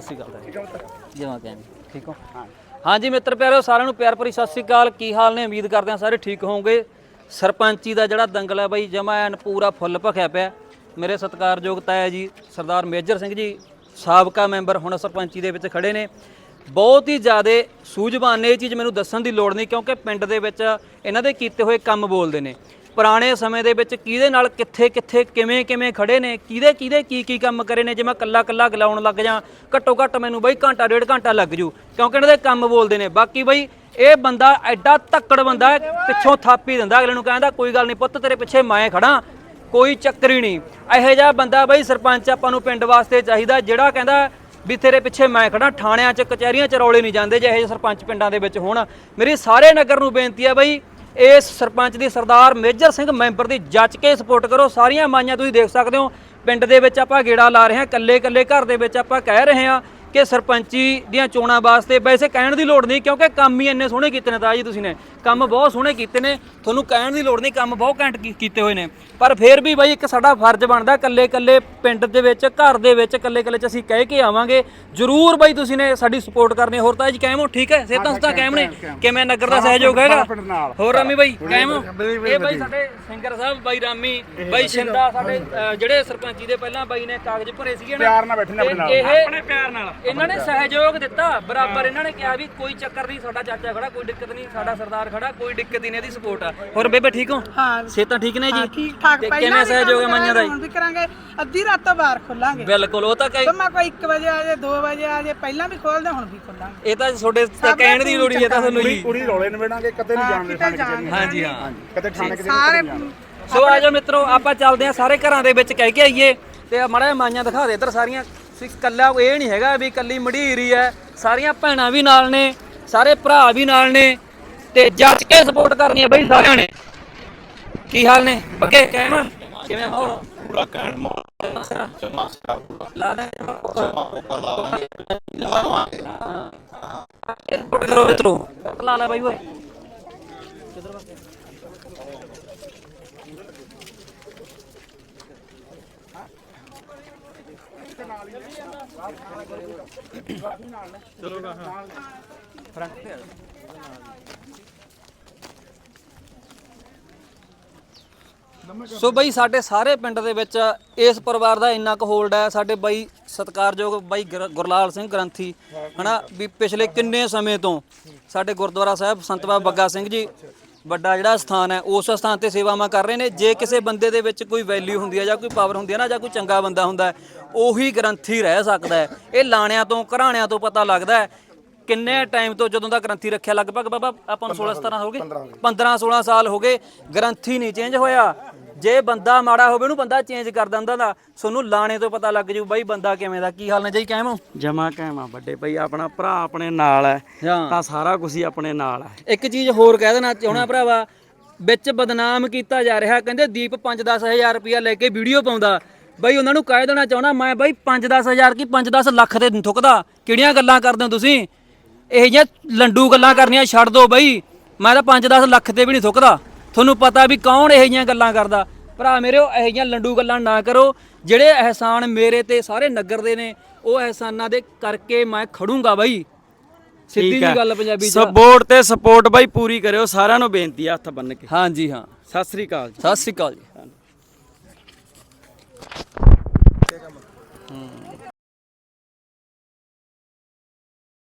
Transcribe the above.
ਸਤਿ ਸ਼੍ਰੀ ਅਕਾਲ ਜਮਾ ਕਹਿਣ ਠੀਕ ਹੋ। ਹਾਂਜੀ ਮਿੱਤਰ ਪਿਆਰਿਓ ਸਾਰਿਆਂ ਨੂੰ ਪਿਆਰ ਭਰੀ ਸਤਿ ਸ਼੍ਰੀ ਅਕਾਲ। ਕੀ ਹਾਲ ਨੇ? ਉਮੀਦ ਕਰਦੇ ਹਾਂ ਸਾਰੇ ਠੀਕ ਹੋਵੋਗੇ। ਸਰਪੰਚੀ ਦਾ ਜਿਹੜਾ ਦੰਗਲ ਹੈ ਬਾਈ ਜਮਾ ਐਨ ਪੂਰਾ ਫੁੱਲ ਭਖਿਆ ਪਿਆ। ਮੇਰੇ ਸਤਿਕਾਰਯੋਗ ਤਾਇਆ ਜੀ ਸਰਦਾਰ ਮੇਜਰ ਸਿੰਘ ਜੀ ਸਾਬਕਾ ਮੈਂਬਰ ਹੁਣ ਸਰਪੰਚੀ ਦੇ ਵਿੱਚ ਖੜੇ ਨੇ। ਬਹੁਤ ਹੀ ਜ਼ਿਆਦਾ ਸੂਝਵਾਨ ਨੇ ਇਹ ਚੀਜ਼ ਮੈਨੂੰ ਦੱਸਣ ਦੀ ਲੋੜ ਨਹੀਂ ਕਿਉਂਕਿ ਪਿੰਡ ਦੇ ਵਿੱਚ ਇਹਨਾਂ ਦੇ ਕੀਤੇ ਹੋਏ ਕੰਮ ਬੋਲਦੇ ਨੇ। ਪੁਰਾਣੇ ਸਮੇਂ ਦੇ ਵਿੱਚ ਕਿਹਦੇ ਨਾਲ ਕਿੱਥੇ ਕਿੱਥੇ ਕਿਵੇਂ ਕਿਵੇਂ ਖੜੇ ਨੇ, ਕਿਹਦੇ ਕਿਹਦੇ ਕੀ ਕੀ ਕੰਮ ਕਰੇ ਨੇ, ਜੇ ਮੈਂ ਕੱਲਾ ਕੱਲਾ ਗਲਾਉਣ ਲੱਗ ਜਾਂ ਘੱਟੋ ਘੱਟ ਮੈਨੂੰ ਬਈ ਘੰਟਾ, ਡੇਢ ਘੰਟਾ ਲੱਗ ਜੂ, ਕਿਉਂਕਿ ਇਹਨਾਂ ਦੇ ਕੰਮ ਬੋਲਦੇ ਨੇ। ਬਾਕੀ ਬਈ ਇਹ ਬੰਦਾ ਐਡਾ ਧੱਕੜ ਬੰਦਾ ਹੈ, ਪਿੱਛੋਂ ਥਾਪੀ ਦਿੰਦਾ, ਅਗਲੇ ਨੂੰ ਕਹਿੰਦਾ, ਕੋਈ ਗੱਲ ਨਹੀਂ ਪੁੱਤ, ਤੇਰੇ ਪਿੱਛੇ ਮੈਂ ਖੜਾ, ਕੋਈ ਚੱਕਰ ਹੀ ਨਹੀਂ। ਇਹੋ ਜਿਹਾ ਬੰਦਾ ਬਈ ਸਰਪੰਚ ਆਪਾਂ ਨੂੰ ਪਿੰਡ ਵਾਸਤੇ ਚਾਹੀਦਾ, ਜਿਹੜਾ ਕਹਿੰਦਾ ਵੀ ਤੇਰੇ ਪਿੱਛੇ ਮੈਂ ਖੜਾ, ਥਾਣਿਆਂ 'ਚ, ਕਚਹਿਰੀਆਂ 'ਚ ਰੌਲੇ ਨਹੀਂ ਜਾਂਦੇ, ਜੇ ਇਹੋ ਜਿਹੇ ਸਰਪੰਚ ਪਿੰਡਾਂ ਦੇ ਵਿੱਚ ਹੋਣ। ਮੇਰੀ ਸਾਰੇ ਨਗਰ ਨੂੰ ਬੇਨਤੀ ਹੈ ਬਈ ਇਸ ਸਰਪੰਚ ਦੀ ਸਰਦਾਰ ਮੇਜਰ ਸਿੰਘ ਮੈਂਬਰ ਦੀ ਜੱਜ ਕੇ ਸਪੋਰਟ ਕਰੋ। ਸਾਰੀਆਂ ਮਾਈਆਂ ਤੁਸੀਂ ਦੇਖ ਸਕਦੇ ਹੋ। ਪਿੰਡ ਦੇ ਵਿੱਚ ਆਪਾਂ ਗੇੜਾ ਲਾ ਰਹੇ ਹਾਂ। ਕੱਲੇ ਕੱਲੇ ਘਰ ਦੇ ਵਿੱਚ ਆਪਾਂ ਕਹਿ ਰਹੇ ਹਾਂ ਕਿ ਸਰਪੰਚੀ ਦੀਆਂ ਚੋਣਾਂ ਵਾਸਤੇ ਵੈਸੇ ਕਹਿਣ ਦੀ ਲੋੜ ਨਹੀਂ ਕਿਉਂਕਿ ਕੰਮ ਹੀ ਇੰਨੇ ਸੋਹਣੇ ਕੀਤੇ ਨੇ ਤਾਂ ਜੀ ਤੁਸੀਂ ਨੇ। ਕੰਮ ਬਹੁਤ ਸੋਹਣੇ ਕੀਤੇ ਨੇ ਤੁਹਾਨੂੰ ਕਹਿਣ ਦੀ ਲੋੜ ਨਹੀਂ ਕੰਮ ਬਹੁਤ ਘੈਂਟ ਕੀ- ਕੀਤੇ ਹੋਏ ਨੇ। ਪਰ ਫਿਰ ਵੀ ਬਾਈ ਇੱਕ ਸਾਡਾ ਫਰਜ਼ ਬਣਦਾ ਕੱਲੇ ਕੱਲੇ ਪਿੰਡ ਦੇ ਵਿੱਚ ਘਰ ਦੇ ਵਿੱਚ ਕੱਲੇ ਕੱਲੇ ਚ ਅਸੀਂ ਕਹਿ ਕੇ ਆਵਾਂਗੇ। ਜਰੂਰ ਬਾਈ ਤੁਸੀਂ ਨੇ ਸਾਡੀ ਸਪੋਰਟ ਕਰਨੀ ਹੋਰ ਤਾਂ ਜੀ ਕਾਇਮ ਹੋ ਠੀਕ ਹੈ? ਸੇਤਾਂ ਸੁਤਾ ਕਾਇਮ ਨੇ? ਕਿਵੇਂ ਨਗਰ ਦਾ ਸਹਿਯੋਗ ਹੈਗਾ? ਹੋਰ ਰਾਮੀ ਬਾਈ ਕਾਇਮ ਹੋ? ਇਹ ਬਾਈ ਸਾਡੇ ਸਿੰਗਰ ਸਾਹਿਬ ਬਾਈ ਰਾਮੀ ਬਾਈ ਸ਼ਿੰਦਾ ਸਾਡੇ ਅ, ਜਿਹੜੇ ਸਰਪੰਚੀ ਦੇ ਪਹਿਲਾਂ ਬਾਈ ਨੇ ਕਾਗਜ਼ ਭਰੇ ਸੀਗੇ ਨਾ। ਪਿਆਰ ਨਾਲ ਬੈਠੇ ਨੇ ਆਪਣੇ ਨਾਲ। ਇਹ ਆਪਣੇ ਪਿਆਰ ਨਾਲ। ਇਹਨਾਂ ਨੇ ਸਹਿਯੋਗ ਦਿੱਤਾ ਬਰਾਬਰ ਇਹਨਾਂ ਨੇ ਕਿਹਾ ਵੀ ਕੋਈ ਚੱਕਰ ਨਹੀਂ ਸਾਡਾ ਚਾਚਾ ਖੜਾ ਕੋਈ ਦਿੱਕਤ ਨਹੀਂ ਸਾਡਾ ਸਰਦਾਰ ਖੜਾ ਕੋਈ ਦਿੱਕਤ ਹੀ ਨਹੀਂ ਇਹਦੀ ਸਪੋਰਟ ਆ। ਹੋਰ ਬੇਬੇ ਠੀਕ ਹੋ? ਹਾਂ। ਸੇਤਾਂ ਠੀਕ ਨੇ ਜੀ? ਠੀਕ ਠਾਕ। ਤੇ ਪਹਿਲਾਂ ਕਿਵੇਂ ਸਹਿਯੋਗ ਹੈ ਮੰਨਿਆ ਦਾ ਵੀ ਕਰਾਂਗੇ। ਅੱਧੀ ਰਾਤ ਤੋਂ ਬਾਹਰ ਖੋਲਾਂਗੇ। ਬਿਲਕੁਲ ਉਹ ਤਾਂ ਕਈ ਤੁਮਾ ਕੋਈ 1 ਵਜੇ ਆ ਜੇ 2 ਵਜੇ ਆ ਜੇ ਪਹਿਲਾਂ ਵੀ ਖੋਲਦੇ ਹੁਣ ਵੀ ਖੋਲਾਂਗੇ। ਇਹ ਤਾਂ ਤੁਹਾਡੇ ਤੇ ਕਹਿਣ ਦੀ ਲੋੜ ਹੀ ਹੈ ਤਾਂ ਤੁਹਾਨੂੰ ਜੀ। ਕੁੜੀ ਰੌਲੇ ਨਵੇੜਾਂਗੇ ਕਦੇ ਨਹੀਂ ਜਾਣਦੇ ਕਿਤੇ ਸਾਡੇ ਜਾਣ ਹਾਂਜੀ ਹਾਂ। ਕਦੇ ਥਾਣੇ ਕਿਤੇ ਸਾਰੇ ਸੋ ਆ ਜਾਓ ਮਿੱਤਰੋ ਆਪਾਂ ਚੱਲਦੇ ਆ ਸਾਰੇ ਘਰਾਂ ਦੇ ਵਿੱਚ ਕਹਿ ਕੇ ਆਈਏ ਤੇ ਮੜਾ ਮਾਈਆਂ ਦਿਖਾ ਦੇ ਇੱਧਰ ਸਾਰੀਆਂ। ਸਿ- ਕੱਲਾ ਇਹ ਨਹੀਂ ਹੈਗਾ ਵੀ ਕੱਲੀ ਮੜੀਰੀ ਹੈ ਸਾਰੀਆਂ ਭੈਣਾਂ ਵੀ ਨਾਲ ਨੇ ਸਾਰੇ ਭਰਾ ਵੀ ਨਾਲ ਨੇ ਤੇ ਜੱਜ ਕੇ ਸਪੋਰਟ ਕਰਨੀ ਹੈ ਬਈ ਸਾਰਿਆਂ ਨੇ। ਕੀ ਹਾਲ ਨੇ? ਬੱਗੇ ਕਹਿਮ ਕਿਵੇਂ ਹੋ? ਪੂਰਾ ਕਹਿਮ ਲਾ ਲੈ ਕਰੋ ਮਿੱਤਰੋ ਲਾ ਲੈ ਬਾਈ ਓਏ ਸੋ ਬਈ ਸਾਡੇ ਸਾਰੇ ਪਿੰਡ ਦੇ ਵਿੱਚ ਇਸ ਪਰਿਵਾਰ ਦਾ ਇੰਨਾ ਕੁ ਹੋਲਡ ਹੈ, ਸਾਡੇ ਬਾਈ ਸਤਿਕਾਰਯੋਗ ਬਾਈ ਗੁਰ- ਗੁਰਲਾਲ ਸਿੰਘ ਗ੍ਰੰਥੀ, ਹਨਾ? ਵੀ ਪਿਛਲੇ ਕਿੰਨੇ ਸਮੇਂ ਤੋਂ ਸਾਡੇ ਗੁਰਦੁਆਰਾ ਸਾਹਿਬ ਸੰਤ ਬਾਬਾ ਬੱਗਾ ਸਿੰਘ ਜੀ ਵੱਡਾ ਜਿਹੜਾ ਸਥਾਨ ਹੈ ਉਸ ਸਥਾਨ ਤੇ ਸੇਵਾਵਾਂ ਕਰ ਰਹੇ ਨੇ। ਜੇ ਕਿਸੇ ਬੰਦੇ ਦੇ ਵਿੱਚ ਕੋਈ ਵੈਲਿਊ ਹੁੰਦੀ ਹੈ ਜਾਂ ਕੋਈ ਪਾਵਰ ਹੁੰਦੀ ਹੈ ਨਾ ਜਾਂ ਕੋਈ ਚੰਗਾ ਬੰਦਾ ਹੁੰਦਾ ਉਹੀ ਗ੍ਰੰਥੀ ਰਹਿ ਸਕਦਾ ਹੈ। ਇਹ ਲਾਣਿਆਂ ਤੋਂ ਘਰਾਣਿਆਂ ਤੋਂ ਪਤਾ ਲੱਗਦਾ ਹੈ ਕਿੰਨੇ ਟਾਈਮ ਤੋਂ ਜਦੋਂ ਦਾ ਗ੍ਰੰਥੀ ਰੱਖਿਆ ਲਗਭਗ ਬਾਬਾ ਆਪਾਂ ਨੂੰ 16 17 ਹੋ ਗਏ? 15 16 ਸਾਲ ਹੋ ਗਏ ਗ੍ਰੰਥੀ ਨਹੀਂ ਚੇਂਜ ਹੋਇਆ। ਜੇ ਬੰਦਾ ਮਾੜਾ ਹੋਵੇ ਉਹਨੂੰ ਬੰਦਾ ਚੇਂਜ ਕਰ ਦਿੰਦਾ ਦਾ ਤੁਹਾਨੂੰ ਲਾਣੇ ਤੋਂ ਪਤਾ ਲੱਗ ਜੂ ਬਾਈ ਬੰਦਾ ਕਿਵੇਂ ਦਾ ਕੀ ਹਾਲ ਨੇ ਜਾਈ ਕਾਇਮ ਹੋ? ਜਮਾ ਕਹਿਮਾ ਵੱਡੇ ਭਾਈ ਆਪਣਾ ਭਰਾ ਆਪਣੇ ਨਾਲ ਹੈ ਹਾਂ। ਤਾਂ ਸਾਰਾ ਕੁਝ ਹੀ ਆਪਣੇ ਨਾਲ ਹੈ। ਇੱਕ ਚੀਜ਼ ਹੋਰ ਕਹਿ ਦੇਣਾ ਚਾਹਣਾ ਭਰਾਵਾ ਵਿੱਚ ਬਦਨਾਮ ਕੀਤਾ ਜਾ ਰਿਹਾ ਕਹਿੰਦੇ ਦੀਪ 5-10 ਹਜ਼ਾਰ ਰੁਪਇਆ ਲੈ ਕੇ ਵੀਡੀਓ ਪਾਉਂਦਾ। ਬਈ ਉਹਨਾਂ ਨੂੰ ਕਹਿ ਦੇਣਾ ਚਾਹਣਾ ਮੈਂ ਬਈ 5-10 ਹਜ਼ਾਰ ਕੀ 5-10 ਲੱਖ ਤੇ ਨਹੀਂ ਥੁੱਕਦਾ ਕਿਹੜੀਆਂ ਗੱਲਾਂ ਕਰਦੇ ਹੋ ਤੁਸੀਂ? ਇਹ ਜਿਹੀਆਂ ਲੰਡੂ ਗੱਲਾਂ ਕਰਨੀਆਂ ਛੱਡ ਦਿਓ ਬਈ ਮੈਂ ਤਾਂ 5-10 ਲੱਖ ਤੇ ਵੀ ਨਹੀਂ ਥੁੱਕਦਾ। ਤੁਹਾਨੂੰ ਪਤਾ ਵੀ ਕੌਣ ਇਹ ਜਿਹੀਆਂ ਗੱਲਾਂ ਕਰਦਾ। ਭਰਾ ਮੇਰੇ ਇਹ ਜਿਹੀਆਂ ਲੰਡੂ ਗੱਲਾਂ ਨਾ ਕਰੋ। ਜਿਹੜੇ ਅਹਿਸਾਨ ਮੇਰੇ ਤੇ ਸਾਰੇ ਨਗਰ ਦੇ ਨੇ ਉਹ ਅਹਿਸਾਨਾਂ ਦੇ ਕਰਕੇ ਮੈਂ ਖੜੂੰਗਾ ਬਈ। ਸਿੱਧੀ ਜੀ ਗੱਲ ਪੰਜਾਬੀ ਚ ਸਪੋਰਟ ਤੇ ਸਪੋਰਟ ਬਾਈ ਪੂਰੀ ਕਰਿਓ ਸਾਰਿਆਂ ਨੂੰ ਬੇਨਤੀ ਹੈ ਹੱਥ ਬੰਨ ਕੇ। ਹਾਂਜੀ ਹਾਂ। ਸਤਿ ਸ੍ਰੀ ਅਕਾਲ ਜੀ। ਸਤਿ ਸ੍ਰੀ ਅਕਾਲ ਜੀ।